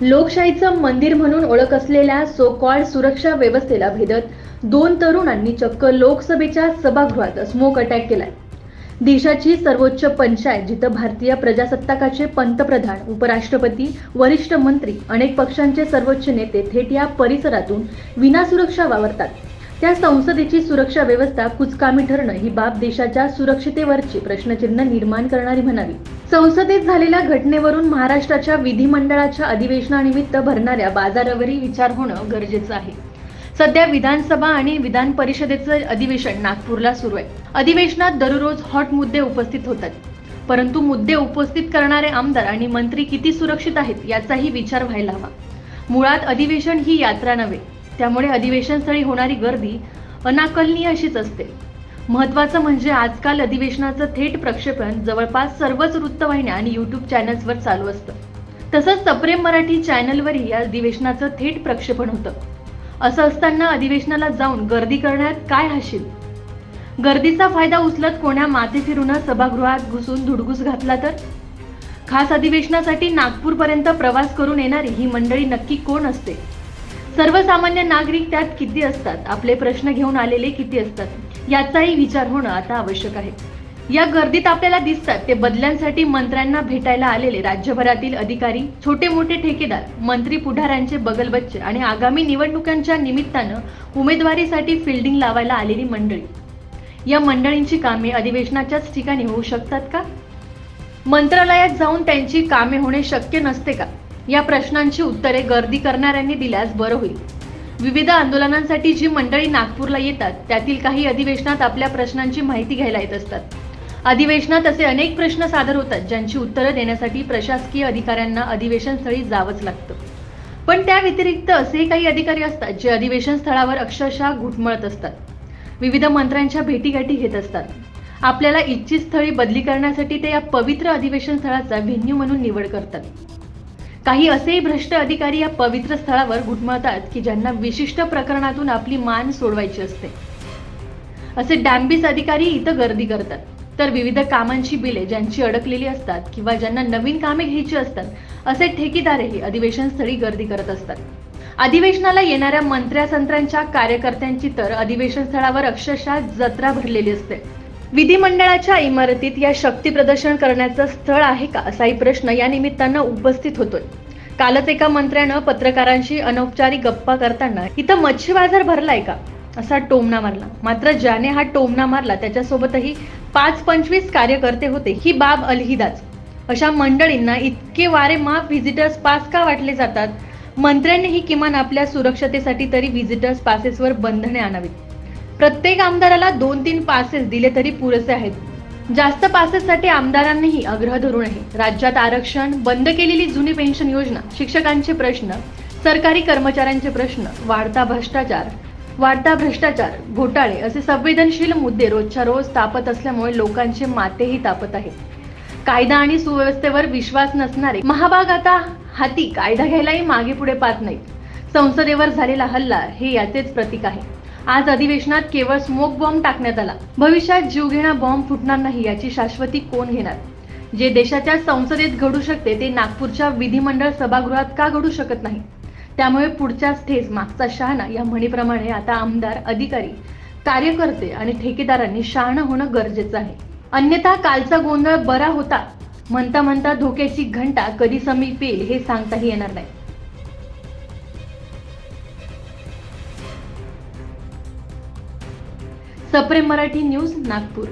लोकशाहीचं मंदिर म्हणून ओळख असलेल्या सो कॉल्ड सुरक्षा व्यवस्थेला भेदत दोन तरुणांनी चक्क लोकसभेच्या सभागृहात स्मोक अटॅक केलाय. देशाची सर्वोच्च पंचायत जिथं भारतीय प्रजासत्ताकाचे पंतप्रधान उपराष्ट्रपती वरिष्ठ मंत्री अनेक पक्षांचे सर्वोच्च नेते थेट या परिसरातून विना सुरक्षा वावरतात. त्या संसदेची सुरक्षा व्यवस्था कुचकामी ठरणं ही बाब देशाच्या सुरक्षितेवरची प्रश्नचिन्ह निर्माण करणारी म्हणावी. संसदेत झालेल्या घटनेवरून महाराष्ट्राच्या विधिमंडळाच्या अधिवेशनानिमित्त भरणाऱ्या बाजारावरही विचार होणं गरजेचं आहे. सध्या विधानसभा आणि विधान परिषदेचं अधिवेशन नागपूरला सुरू आहे. अधिवेशनात दररोज हॉट मुद्दे उपस्थित होतात. परंतु मुद्दे उपस्थित करणारे आमदार आणि मंत्री किती सुरक्षित आहेत याचाही विचार व्हायला हवा. मुळात अधिवेशन ही यात्रा नव्हे त्यामुळे अधिवेशनस्थळी होणारी गर्दी अनाकलनीय अशीच असते. महत्वाचं म्हणजे आजकाल अधिवेशनाचं थेट प्रक्षेपण जवळपास सर्वच वृत्तवाहिन्या आणि युट्यूब चॅनल्सवर चालू असतं. तसंच सप्रेम मराठी चॅनलवरही या अधिवेशनाचं थेट प्रक्षेपण होतं. असं असताना अधिवेशनाला जाऊन गर्दी करण्यात काय हाशील? गर्दीचा फायदा उचलत कोण्या माथे फिरून सभागृहात घुसून धुडगूस घातला तर? खास अधिवेशनासाठी नागपूरपर्यंत प्रवास करून येणारी ही मंडळी नक्की कोण असते? सर्वसामान्य नागरिक त्यात किती असतात? आपले प्रश्न घेऊन आलेले किती असतात? याचाही विचार होणं आता आवश्यक आहे. या गर्दीत आपल्याला दिसतात ते बदल्यांसाठी मंत्र्यांना भेटायला आलेले राज्यभरातील अधिकारी छोटे मोठे ठेकेदार मंत्री पुढाऱ्यांचे बगलबच्चे आणि आगामी निवडणुकांच्या निमित्तानं उमेदवारीसाठी फिल्डिंग लावायला आलेली मंडळी. या मंडळींची कामे अधिवेशनाच्याच ठिकाणी होऊ शकतात का? मंत्रालयात जाऊन त्यांची कामे होणे शक्य नसते का? या प्रश्नांची उत्तरे गर्दी करणाऱ्यांनी दिल्यास बरं होईल. विविध आंदोलनांसाठी जी मंडळी नागपूरला येतात त्यातील काही अधिवेशनात आपल्या प्रश्नांची माहिती घ्यायला येत असतात. अधिवेशनात असे अनेक प्रश्न सादर होतात ज्यांची उत्तरं देण्यासाठी प्रशासकीय अधिकाऱ्यांना अधिवेशन स्थळी जावंच लागतं. पण त्या व्यतिरिक्त असे काही अधिकारी असतात जे अधिवेशन स्थळावर अक्षरशः घुटमळत असतात. विविध मंत्र्यांच्या भेटीगाठी घेत असतात. आपल्याला इच्छित स्थळी बदली करण्यासाठी ते या पवित्र अधिवेशन स्थळाचा व्हेन्यू म्हणून निवड करतात. काही असेही भ्रष्ट अधिकारी या पवित्र स्थळावर घुटमळतात की ज्यांना विशिष्ट प्रकरणातून आपली मान सोडवायची असते. असे डॅम्बिस अधिकारी इथं गर्दी करतात. तर विविध कामांची बिले ज्यांची अडकलेली असतात किंवा ज्यांना नवीन कामे घ्यायची असतात असे ठेकेदारही अधिवेशन स्थळी गर्दी करत असतात. अधिवेशनाला येणाऱ्या मंत्र्यासंत्रांच्या कार्यकर्त्यांची तर अधिवेशन स्थळावर अक्षरशः जत्रा भरलेली असते. विधिमंडळाच्या इमारतीत या शक्ती प्रदर्शन करण्याचं स्थळ आहे का असाही प्रश्न या निमित्तानं उपस्थित होतोय. कालच एका मंत्र्यानं पत्रकारांशी अनौपचारिक गप्पा करताना इथं मच्छी बाजार भरलाय का? असा टोमणा मारला. मात्र ज्याने हा टोमणा मारला त्याच्यासोबतही पाच पंचवीस कार्यकर्ते होते. ही बाब अलहिदाच. अशा मंडळींना इतके वारे माफ व्हिजिटर्स पास का वाटले जातात? मंत्र्यांनीही किमान आपल्या सुरक्षतेसाठी तरी व्हिजिटर्स पासेसवर बंधने आणावीत. प्रत्येक आमदाराला दोन तीन पासेस दिले तरी पुरेसे आहेत. जास्त पासेससाठी आमदारांनीही आग्रह धरू नये राज्यात आरक्षण बंद केलेली जुनी पेन्शन योजना शिक्षकांचे प्रश्न सरकारी कर्मचाऱ्यांचे प्रश्न वाढता भ्रष्टाचार वाढता भ्रष्टाचार घोटाळे असे संवेदनशील मुद्दे रोजच्या रोज तापत असल्यामुळे लोकांचे मातेही तापत आहेत. कायदा आणि सुव्यवस्थेवर विश्वास नसणारे महाभाग आता हाती कायदा घ्यायलाही मागे पुढे पाहत नाहीत. संसदेवर झालेला हल्ला हे याचेच प्रतीक आहे. आज अधिवेशनात केवळ स्मोक बॉम्ब टाकण्यात आला. भविष्यात जीवघेणा बॉम्ब फुटणार नाही याची शाश्वती कोण घेणार? जे देशाच्या संसदेत घडू शकते ते नागपूरच्या विधिमंडळ सभागृहात का घडू शकत नाही? त्यामुळे पुढच्याच ठेस मागचा शहाणा या म्हणीप्रमाणे आता आमदार अधिकारी कार्यकर्ते आणि ठेकेदारांनी शहाणं होणं गरजेचं आहे. अन्यथा कालचा गोंधळ बरा होता. म्हणता म्हणता धोक्याची घंटा कधी समीप येईल हे सांगताही येणार नाही. सप्रेम मराठी न्यूज नागपूर.